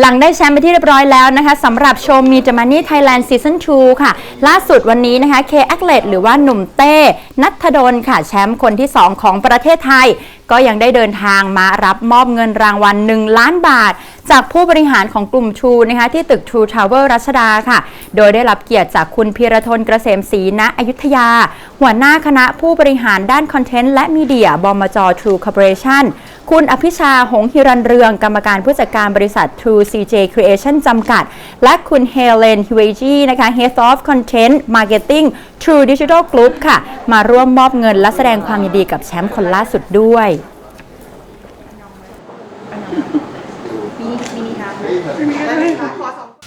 หลังได้แชมป์ไปที่เรียบร้อยแล้วนะคะสำหรับโชว์มี The Money Thailand Season 2ค่ะ ล่าสุดวันนี้นะคะเคแอคเลตหรือว่าหนุ่มเต้ นัทดลค่ะ แชมป์คนที่ 2 ของประเทศไทย ก็ยังได้เดินทางมารับมอบเงินรางวัล 1 ล้านบาท จากผู้บริหารของกลุ่ม True นะคะที่ตึก True Tower รัชดาค่ะ โดยได้รับเกียรติจากคุณพีรทนเกษมศรีณอยุธยา หัวหน้าคณะผู้บริหารด้านคอนเทนต์และมีเดียบมจ True Corporation คุณอภิชา หงฮิรันเรือง กรรมการผู้จัดการบริษัท True CJ Creation จำกัด และคุณเฮเลนฮิเวจีนะคะ Head of Content Marketing True Digital Group ค่ะ มาร่วมมอบเงินและแสดงความยินดีกับแชมป์คนล่าสุดด้วย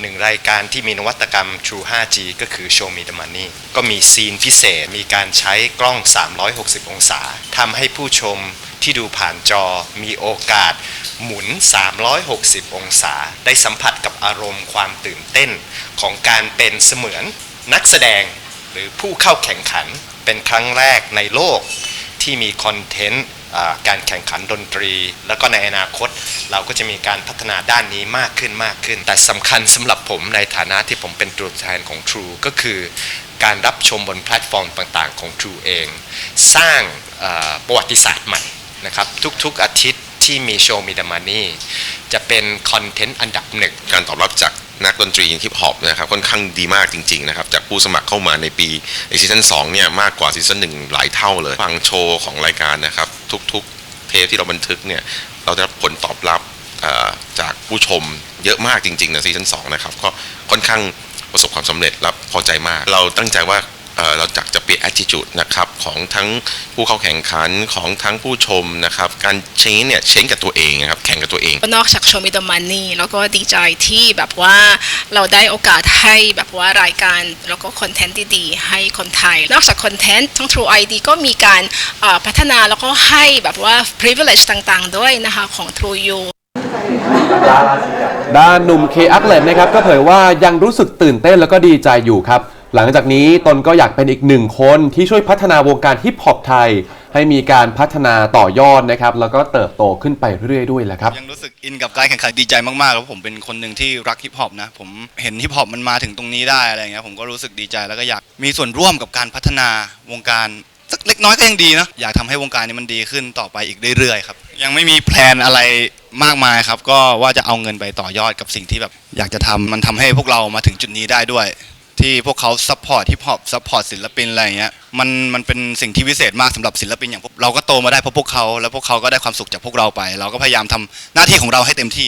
หนึ่งรายการที่มีนวัตกรรม True 5G ก็คือ Show Me the Money ก็มีซีนพิเศษ มีการใช้กล้อง 360 องศาทำให้ผู้ชมที่ดูผ่านจอมีโอกาสหมุน 360 องศา ได้สัมผัสกับอารมณ์ความตื่นเต้น ของการเป็นเสมือนนักแสดงหรือผู้เข้าแข่งขันเป็นครั้งแรกในโลก ที่มีคอนเทนต์การแข่งขันดนตรี แล้วก็ในอนาคตเราก็จะมีการพัฒนาด้านนี้มากขึ้นมากขึ้น แต่สำคัญสำหรับผมในฐานะที่ผมเป็นตัวแทนของ True ก็คือการรับชมบนแพลตฟอร์มต่างๆของ True เอง สร้างประวัติศาสตร์ใหม่นะครับทุกๆอาทิตย์ที่มีโชว์มีดามานี่จะเป็นคอนเทนต์อันดับหนึ่งการตอบรับจาก นักดนตรีฮิปฮอปนะครับค่อนข้างดีมากจริงๆนะครับจากผู้สมัครเข้ามาในปีในซีซั่น2เนี่ยมากกว่าซีซั่น1หลายเท่าเลยฟังโชว์ของรายการนะครับทุกๆเทปที่เราบันทึกเนี่ยเราได้รับผลตอบรับจากผู้ชมเยอะมากจริงๆในซีซั่น2นะครับก็ค่อนข้างประสบความสำเร็จและพอใจมาก เราตั้งใจว่า เอ่อเราจะจะเปลี่ยน attitude นะครับของทั้งผู้เข้าแข่งขันของทั้งผู้ชมนะครับการเชนเนี่ยเชนกับตัวเองนะครับแข่งกับตัวเอง นอกจากโชว์มิดมันนี่แล้วก็ดีใจที่แบบว่าเราได้โอกาสให้แบบว่ารายการแล้วก็คอนเทนต์ดีๆให้คนไทย นอกจากคอนเทนต์ทั้ง True ID ก็มีการเอ่อพัฒนาแล้วก็ให้แบบว่า privilege ต่างๆ ด้วยนะคะของ True You ด้านหนุ่มเคอักเลตนะครับก็เผยว่ายังรู้สึกตื่นเต้นแล้วก็ดีใจอยู่ครับ หลังจากนี้ตนก็อยากเป็นอีกหนึ่งคนที่ช่วยพัฒนาวงการฮิปฮอปไทย ให้มีการพัฒนาต่อยอดนะครับ แล้วก็เติบโตขึ้นไปเรื่อยๆด้วยแหละครับ ยังรู้สึกอินกับการแข่งขันดีใจมากๆแล้วผมเป็นคนหนึ่งที่รักฮิปฮอปนะ ผมเห็นฮิปฮอปมันมาถึงตรงนี้ได้อะไรเงี้ยผมก็รู้สึกดีใจแล้วก็อยากมีส่วนร่วมกับการพัฒนาวงการสักเล็กน้อยก็ยังดีนะอยากทำให้วงการนี้มันดีขึ้นต่อไปอีกเรื่อยๆครับยังไม่มีแพลนอะไรมากมายครับ ก็ว่าจะเอาเงินไปต่อยอดกับสิ่งที่แบบอยากจะทำมันทำให้พวกเรามาถึงจุดนี้ได้ด้วย ที่พวกเขาซัพพอร์ตฮิปฮอปซัพพอร์ตศิลปินอะไรอย่างเงี้ยมันมันเป็นสิ่งที่วิเศษมากสำหรับศิลปินอย่างพวกเราก็โตมาได้เพราะพวกเขา แล้วพวกเขาก็ได้ความสุขจากพวกเราไป เราก็พยายามทำหน้าที่ของเราให้เต็มที่